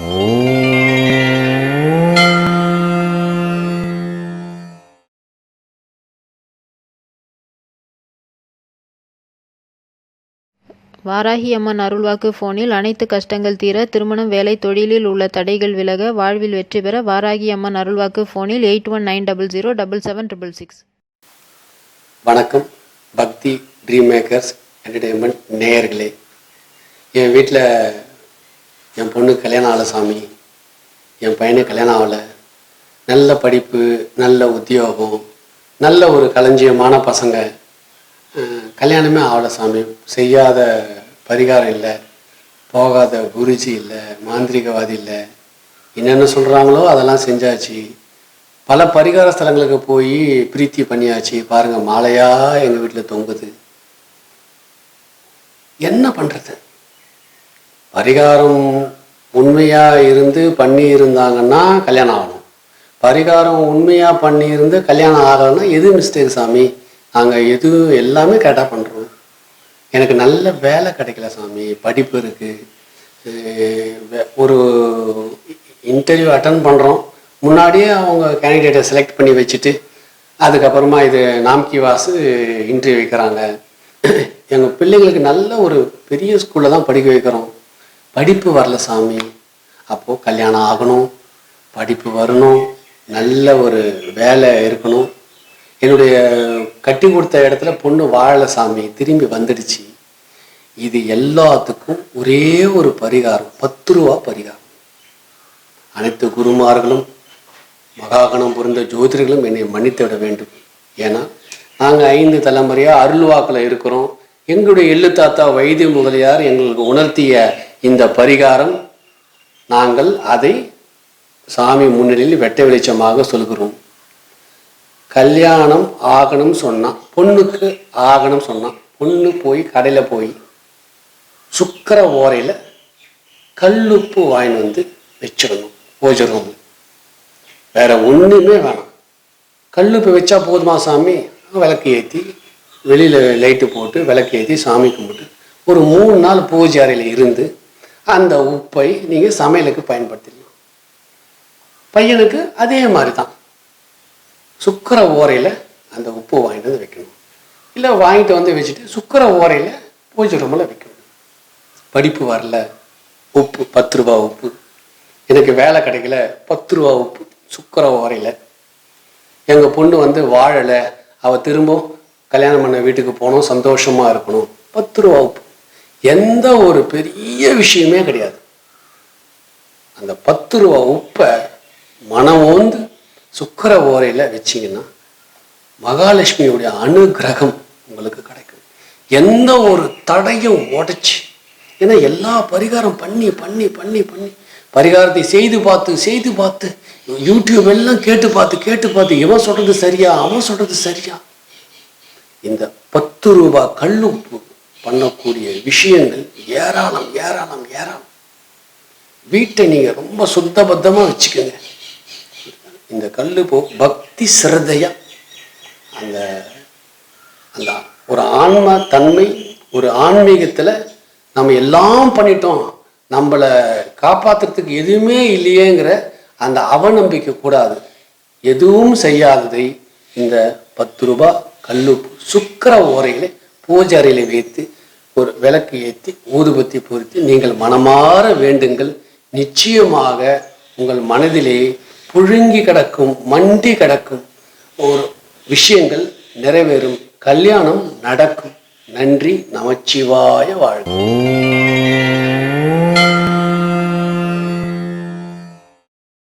வாராகி அம்மன் அருள்வாக்கு ஃபோனில் அனைத்து கஷ்டங்கள் தீர திருமணம் வேலை தொழிலில் உள்ள தடைகள் விலக வாழ்வில் வெற்றி பெற வாராகி அம்மன் அருள்வாக்கு ஃபோனில் eight one nine double zero double seven triple six. வணக்கம். பக்தி ட்ரீம் மேக்கர்ஸ் என்டர்டெயின்மெண்ட் நேயர்களே. என் வீட்டில் என் பொண்ணு கல்யாணம் ஆகலை சாமி என் பையனுக்கு கல்யாணம் ஆகலை நல்ல படிப்பு நல்ல உத்தியோகம் நல்ல ஒரு களஞ்சியமான பசங்க. கல்யாணமே ஆகலை சாமி. செய்யாத பரிகாரம் இல்லை. போகாத குருஜி இல்லை. மாந்திரிகவாதி இல்லை. என்னென்ன சொல்கிறாங்களோ அதெல்லாம் செஞ்சாச்சு. பல பரிகார ஸ்தலங்களுக்கு போய் பிரீத்தி பண்ணியாச்சு. பாருங்கள் மாலையாக எங்கள் வீட்டில் தொங்குது. என்ன பண்ணுறது பரிகாரம் உண்மையாக இருந்து பண்ணி இருந்தாங்கன்னா கல்யாணம் ஆகணும். பரிகாரம் உண்மையாக பண்ணி இருந்து கல்யாணம் ஆகலைன்னா எது மிஸ்டேக் சாமி? நாங்கள் எது எல்லாமே கரெக்டாக பண்ணுறோம் எனக்கு நல்ல வேலை கிடைக்கல சாமி. படிப்பு இருக்குது ஒரு இன்டர்வியூ அட்டன் பண்ணுறோம் முன்னாடியே அவங்க கேண்டிடேட்டை செலக்ட் பண்ணி வச்சுட்டு அதுக்கப்புறமா இது நாம்கி வாசு இன்டர்வியூ வைக்கிறாங்க. எங்கள் பிள்ளைங்களுக்கு நல்ல ஒரு பெரிய ஸ்கூலில் தான் படிக்க வைக்கிறோம். படிப்பு வரல சாமி. அப்போது கல்யாணம் ஆகணும் படிப்பு வரணும் நல்ல ஒரு வேலை இருக்கணும். என்னுடைய கட்டி கொடுத்த இடத்துல பொண்ணு வாழலை சாமி திரும்பி வந்துடுச்சு. இது எல்லாத்துக்கும் ஒரே ஒரு பரிகாரம் பத்து ரூபா பரிகாரம். அனைத்து குருமார்களும் மகாகணம் புரிந்த ஜோதிடர்களும் என்னை மன்னித்து விட வேண்டும். ஏன்னா நாங்கள் ஐந்து தலைமுறையாக அருள்வாக்கில் இருக்கிறோம். எங்களுடைய எள்ளு தாத்தா வைத்திய முதலியார் எங்களுக்கு உணர்த்திய இந்த பரிகாரம் நாங்கள் அதை சாமி முன்னிலையில் வெட்ட வெளிச்சமாக சொல்கிறோம். கல்யாணம் ஆகணும் சொன்னான் பொண்ணுக்கு ஆகணும் சொன்னான் பொண்ணு போய் கடையில் போய் சுக்கர ஓரையில் கல்லுப்பு வாங்கிட்டு வந்து வச்சிடணும் பூஜை ரூம் வேற ஒன்றுமே வேணாம். கல்லுப்பு வச்சா போதுமா சாமி? விளக்கு ஏற்றி வெளியில் லைட்டு போட்டு விளக்கு ஏற்றி சாமி கும்பிட்டு ஒரு மூணு நாள் பூஜை அறையில் இருந்து அந்த உப்பை நீங்கள் சமையலுக்கு பயன்படுத்திடலாம் பையனுக்கு அதே மாதிரி தான் சுக்கர ஓரையில் அந்த உப்பு வாங்கிட்டு வந்து வைக்கணும். இல்லை வாங்கிட்டு வந்து வச்சுட்டு சுக்கர ஓரையில் பூஜை ரூமில் வைக்கணும். படிப்பு வரல உப்பு பத்து ரூபா உப்பு. எனக்கு வேலை கிடைக்கல பத்து ரூபா உப்பு சுக்கர ஓரையில். எங்கள் பொண்ணு வந்து வாழலை அவள் திரும்ப கல்யாணம் பண்ண வீட்டுக்கு போகணும் சந்தோஷமாக இருக்கணும். பத்து ரூபா உப்பு. எந்த ஒரு பெரிய விஷயமே கிடையாது. அந்த பத்து ரூபா உப்பை மனம் ஓந்து சுக்கர ஓரையில் வச்சிங்கன்னா மகாலட்சுமியுடைய அனுகிரகம் உங்களுக்கு கிடைக்கும். எந்த ஒரு தடையும் உடைச்சி ஏன்னா எல்லா பரிகாரம் பண்ணி பண்ணி பண்ணி பண்ணி பரிகாரத்தை செய்து பார்த்து செய்து பார்த்து யூடியூப் எல்லாம் கேட்டு பார்த்து கேட்டு பார்த்து இவன் சொல்கிறது சரியா அவன் சொல்கிறது சரியா. இந்த பத்து ரூபாய் கல்லுப்பு பண்ணக்கூடிய விஷயங்கள் ஏராளம் ஏராளம் ஏராளம். வீட்டை நீங்கள் ரொம்ப சுத்தபத்தமாக வச்சுக்கோங்க. இந்த கல்லுப்பு பக்தி சிரதையா. அந்த அந்த ஒரு ஆன்ம தன்மை ஒரு ஆன்மீகத்தில் நம்ம எல்லாம் பண்ணிட்டோம். நம்மளை காப்பாத்துறதுக்கு எதுவுமே இல்லையேங்கிற அந்த அவநம்பிக்கை கூடாது. எதுவும் செய்யாததை இந்த பத்து ரூபா கல்லு சுக்கர ஓரையில பூஜை அறையில் வைத்து ஒரு விளக்கு ஏற்றி ஊதுபத்தி பொருத்தி நீங்கள் மனமாற வேண்டுங்கள். நிச்சயமாக உங்கள் மனதிலே புழுங்கி கிடக்கும் மண்டி கிடக்கும் ஒரு விஷயங்கள் நிறைவேறும். கல்யாணம் நடக்கும். நன்றி. நமச்சிவாய வாழ்க்கை